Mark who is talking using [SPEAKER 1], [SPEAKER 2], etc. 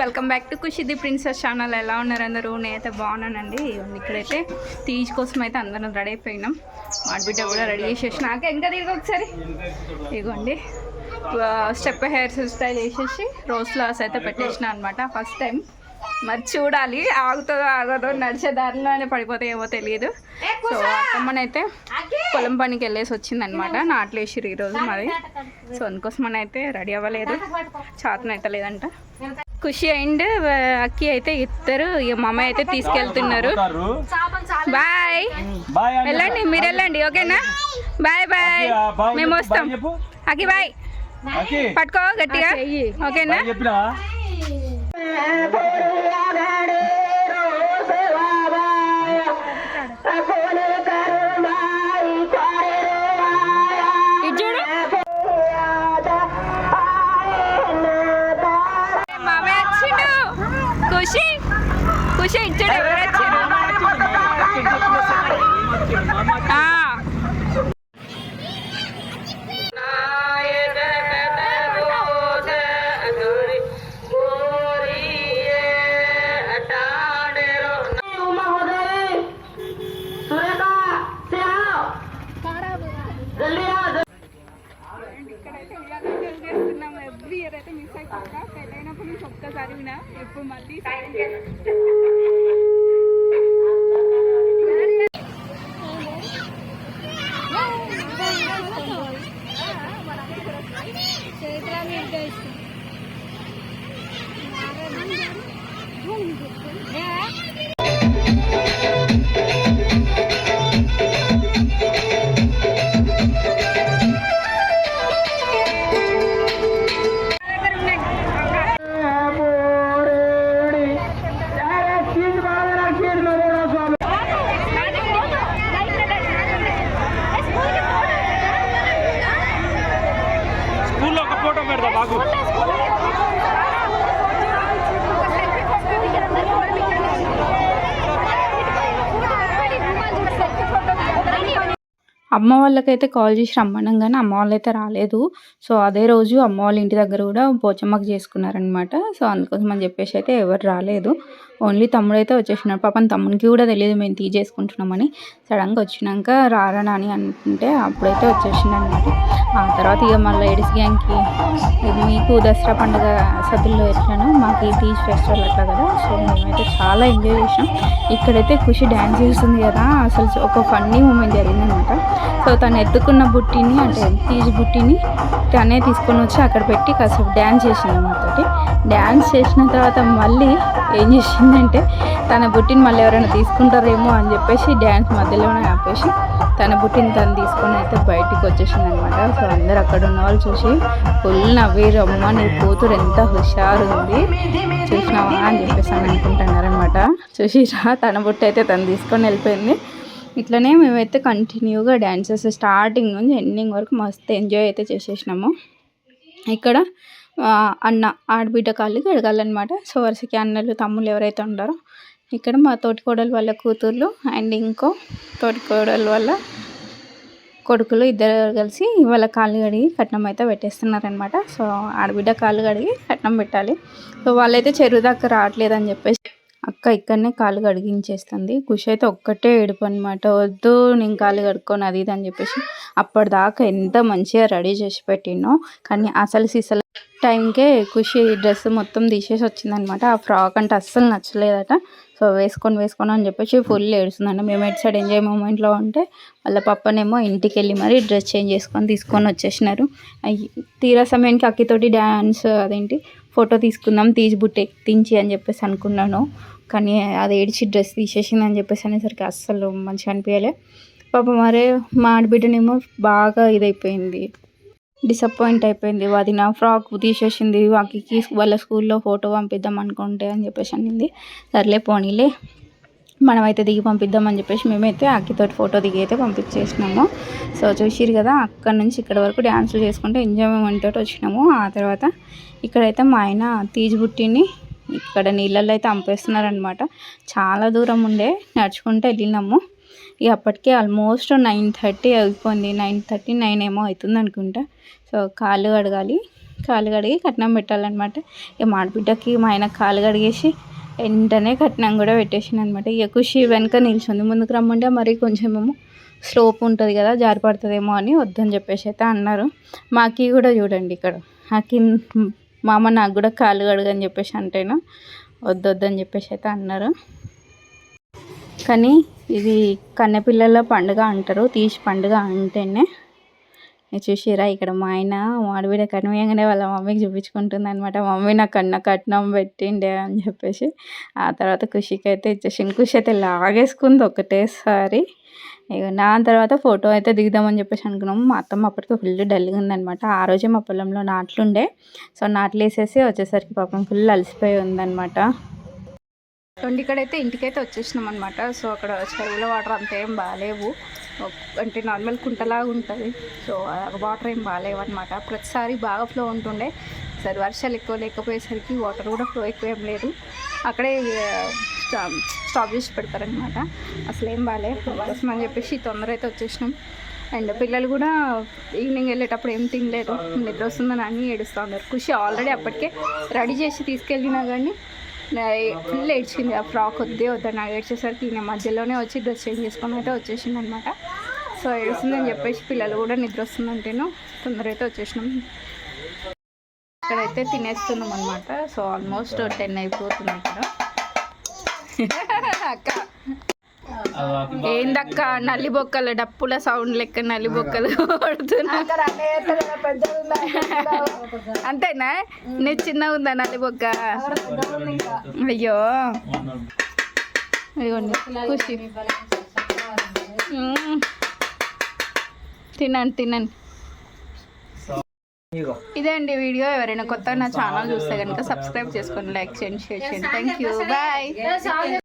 [SPEAKER 1] Welcome back to కుషిది princess channel. ఎలా ఉన్నారు అందరూ? నేనైతే బాగున్నానండి. ఇక్కడైతే టీజ్ కోసం అయితే అందరం రెడీ అయిపోయినాం. ఆడబిడ్డ కూడా రెడీ చేసేసిన నాకు ఇంకా తిరిగి ఒకసారి. ఇదిగోండి. స్టెప్ హెయిర్ స్టైల్ వేసేసి రోజ్ ఫ్లవర్స్ అయితే పెట్టేసిన అనమాట ఫస్ట్ టైం. మరి చూడాలి ఆగుతుందో ఆగదో నడిచే దారిలోనే పడిపోతాయేమో తెలియదు. సో అత్తమ్మనైతే పొలం పనికి వెళ్ళేసి వచ్చిందనమాట నాట్లు వేసిరు ఈరోజు మరి. సో అందుకోసం అయితే రెడీ అవ్వలేదు. చాతన అయితే లేదంట ఖుషి అండ్ అక్కి అయితే ఇద్దరు ఇక మా అమ్మాయి అయితే తీసుకెళ్తున్నారు. బాయ్ వెళ్ళండి మీరు వెళ్ళండి ఓకేనా? బాయ్ బాయ్ మేము వస్తాం. అక్కి బాయ్ పట్టుకో గట్టిగా ఓకేనా?
[SPEAKER 2] Boy Pumalis. పెడతా బాగు
[SPEAKER 1] అమ్మ వాళ్ళకైతే కాల్ చేసి రమ్మన్నాం కానీ అమ్మ వాళ్ళు అయితే రాలేదు. సో అదే రోజు అమ్మ వాళ్ళ ఇంటి దగ్గర కూడా పోచమ్మకు చేసుకున్నారనమాట సో అందుకోసం అని చెప్పేసి అయితే ఎవరు రాలేదు. ఓన్లీ తమ్ముడు అయితే వచ్చేసినాడు. పాపం తమ్మునికి కూడా తెలియదు మేము తీసేసుకుంటున్నామని సడన్గా వచ్చినాక రారా అని అనుకుంటే అప్పుడైతే వచ్చేసిండనమాట ఆ తర్వాత ఇక మళ్ళీ ఎడిస్ గ్యాంగ్కి మీకు దసరా పండుగ సద్దుల్లో ఎట్లనో మాకు ఈ తీజ్ ఫెస్టివల్ అట్లా కదా. సో మేమైతే చాలా ఎంజాయ్ చేసినాం ఇక్కడైతే ఖుషి డ్యాన్స్ చేస్తుంది కదా. అసలు ఒక ఫన్నీ మూమెంట్ జరిగిందనమాట. సో తను ఎత్తుకున్న బుట్టిని అంటే తీజ్ బుట్టిని తనే తీసుకొని వచ్చి అక్కడ పెట్టి కాసేపు డ్యాన్స్ చేసింది మాతోటి డ్యాన్స్ చేసిన తర్వాత మళ్ళీ ఏం చేసిందంటే తన బుట్టిని మళ్ళీ ఎవరైనా తీసుకుంటారేమో అని చెప్పేసి డ్యాన్స్ మధ్యలోనే ఆపేసి తన పుట్టిన తను తీసుకొని అయితే బయటికి వచ్చేసింది అనమాట సో అందరు అక్కడ ఉన్న వాళ్ళు చూసి ఫుల్ నవ్వేరు అమ్మ నీ కూతురు ఎంత హుషారు ఉంది చూసినావా? అని చెప్పేసి అని అనుకుంటున్నారనమాట చూసిరా తన బుట్టి అయితే తను తీసుకొని వెళ్ళిపోయింది. ఇట్లనే మేమైతే కంటిన్యూగా డ్యాన్సెస్ స్టార్టింగ్ నుంచి ఎండింగ్ వరకు మస్తు ఎంజాయ్ అయితే చేసేసినాము. ఇక్కడ అన్న ఆడబిడ్డ కాళ్ళు కడగాలన్నమాట సో వరుసకి అన్నలు తమ్ముళ్ళు ఎవరైతే ఉంటారో ఇక్కడ మా తోటికోడలు వాళ్ళ కూతుర్లు అండ్ ఇంకో తోటికోడలు వాళ్ళ కొడుకులు ఇద్దరు కలిసి వాళ్ళ కాళ్ళు కడిగి కట్నం అయితే పెట్టేస్తున్నారనమాట సో ఆడబిడ్డ కాళ్ళు కడిగి కట్నం పెట్టాలి. సో వాళ్ళైతే చెరువు దాకా రావట్లేదని చెప్పేసి అక్క ఇక్కడనే కాలు కడిగించేస్తుంది. ఖుషి అయితే ఒక్కటే ఏడుపు అనమాట వద్దు నేను కాలు కడుక్కొని అది ఇది అని చెప్పేసి అప్పటిదాకా ఎంత మంచిగా రెడీ చేసి పెట్టినో కానీ అసలు సిసలు టైంకే ఖుషి డ్రెస్ మొత్తం తీసేసి వచ్చిందనమాట ఆ ఫ్రాక్ అంటే అస్సలు నచ్చలేదట. సో వేసుకొని వేసుకొని అని చెప్పేసి ఫుల్ ఏడుస్తుందంట. మేము ఎటు సైడ్ ఎంజాయ్ మూమెంట్లో ఉంటే వాళ్ళ పప్పనేమో ఇంటికి వెళ్ళి మరీ డ్రెస్ చేంజ్ చేసుకొని తీసుకొని వచ్చేసినారు. అయ్యి తీరా సమయానికి అక్కితోటి డ్యాన్స్ అదేంటి ఫోటో తీసుకుందాం తీసి బుట్ట ఎక్కించి అని చెప్పేసి అనుకున్నాను. కానీ అది ఏడిచి డ్రెస్ తీసేసింది అని చెప్పేసి అనేసరికి అస్సలు మంచిగా అనిపించలే పాప మరే మా ఆడబిడ్డనేమో బాగా ఇదైపోయింది. డిసప్పాయింట్ అయిపోయింది. అది నా ఫ్రాక్ తీసేసింది. వాకి వాళ్ళ స్కూల్లో ఫోటో పంపిద్దాం అనుకుంటే అని చెప్పేసి అనింది. సర్లే పోనీలే. మనమైతే దిగి పంపిద్దామని చెప్పేసి మేమైతే అక్కితోటి ఫోటో దిగి అయితే పంపించేసినాము. సో చూసిరు కదా అక్కడ నుంచి ఇక్కడ వరకు డ్యాన్సులు చేసుకుంటే ఎంజాయ్మెంట్ తోటి వచ్చినాము. ఆ తర్వాత ఇక్కడైతే మా ఆయన తీజిబుట్టిని ఇక్కడ నీళ్ళల్లో అయితే అంపేస్తున్నారనమాట చాలా దూరం ఉండే నడుచుకుంటూ వెళ్ళినాము. ఇక అప్పటికే ఆల్మోస్ట్ నైన్ థర్టీ అయిపోయింది. నైన్ థర్టీ నైన్ ఏమో అవుతుంది అనుకుంటా. సో కాళ్ళు కడగాలి. కాలు కడిగి కట్నం పెట్టాలన్నమాట. ఇక మాడబిడ్డకి మా ఆయన కాలు కడిగేసి వెంటనే కట్నం కూడా పెట్టేసింది అనమాట ఇక ఖుషి వెనక నిల్చుంది ముందుకు రమ్మంటే మరి కొంచెం ఏమో స్లోప్ ఉంటుంది కదా జారి పడుతుందేమో అని వద్దని చెప్పేసి అయితే అన్నారు. మాకి కూడా చూడండి ఇక్కడ. అకి మా అమ్మ నాకు కూడా కాలు కడుగని చెప్పేసి అంటేను? వద్దొద్దని చెప్పేసి అయితే అన్నారు. కానీ ఇది కన్నెపిల్లల పండుగ అంటారు తీసి పండుగ అంటేనే. చూసిరా ఇక్కడ మా ఆయన మాడిబిడ్డ కనివేయగానే వాళ్ళ మమ్మీకి చూపించుకుంటుంది అనమాట మమ్మీ నా కన్న కట్నం పెట్టిండే అని చెప్పేసి. ఆ తర్వాత ఖుషికి అయితే ఇచ్చేసింది ఖుషి అయితే లాగేసుకుంది ఒకటేసారి. ఇక నా తర్వాత ఫోటో అయితే దిగుదామని చెప్పేసి అనుకున్నాము మా అత్తమ్మ అప్పటికి ఫుల్ డల్గా ఉందనమాట ఆ రోజే మా పొలంలో నాట్లుండే. సో నాట్లు వేసేసి వచ్చేసరికి పాపం ఫుల్ అలసిపోయి ఉందన్నమాట. ట్వంటీ ఇక్కడైతే ఇంటికైతే వచ్చేసినాం అనమాట సో అక్కడ చెరువుల వాటర్ అంత ఏం బాగాలేవు. అంటే నార్మల్ కుంటలాగా ఉంటుంది. సో వాటర్ ఏం బాగాలేవు అనమాట ప్రతిసారి బాగా ఫ్లో ఉంటుండే. సరే వర్షాలు ఎక్కువ లేకపోయేసరికి వాటర్ కూడా ఫ్లో ఎక్కువ ఏం లేదు. అక్కడే స్టాప్ స్టాప్ చేసి పెడతారనమాట అసలు ఏం బాగాలే కోసం అని చెప్పేసి తొందర అయితే వచ్చేసినాం. అండ్ పిల్లలు కూడా ఈవినింగ్ వెళ్ళేటప్పుడు ఏం తినలేదు. నిద్ర వస్తుందని అన్నీ ఏడుస్తూ ఉన్నారు. ఖుషి ఆల్రెడీ అప్పటికే రెడీ చేసి తీసుకెళ్ళినా కానీ ఫుల్ ఏడ్చింది ఆ ఫ్రాక్ వద్దే వద్దని నాకు ఏడ్చేసరికి ఈయన మధ్యలోనే వచ్చి డ్రెస్ చేంజ్ చేసుకొని అయితే వచ్చేసింది అనమాట సో ఏడుస్తుందని చెప్పేసి పిల్లలు కూడా నిద్ర వస్తుందంటేను తొందర అయితే వచ్చేసినాం. ఇక్కడైతే తినేస్తున్నాం అనమాట సో ఆల్మోస్ట్ టెన్ అయిపోతుంది ఇక్కడ. అక్క. ఏందక్క? నల్లి బొక్కలు డప్పుల సౌండ్ లెక్క నల్లి బొక్కలు అంతేనా? నీ చిన్నగా ఉందా నల్లి బొక్క అయ్యో ఖుషి తినండి తినండి. ఇదే అండి వీడియో. ఎవరైనా కొత్త నా ఛానల్ చూస్తే కనుక సబ్స్క్రైబ్ చేసుకోండి లైక్ చేయండి షేర్ చేయండి. Thank you bye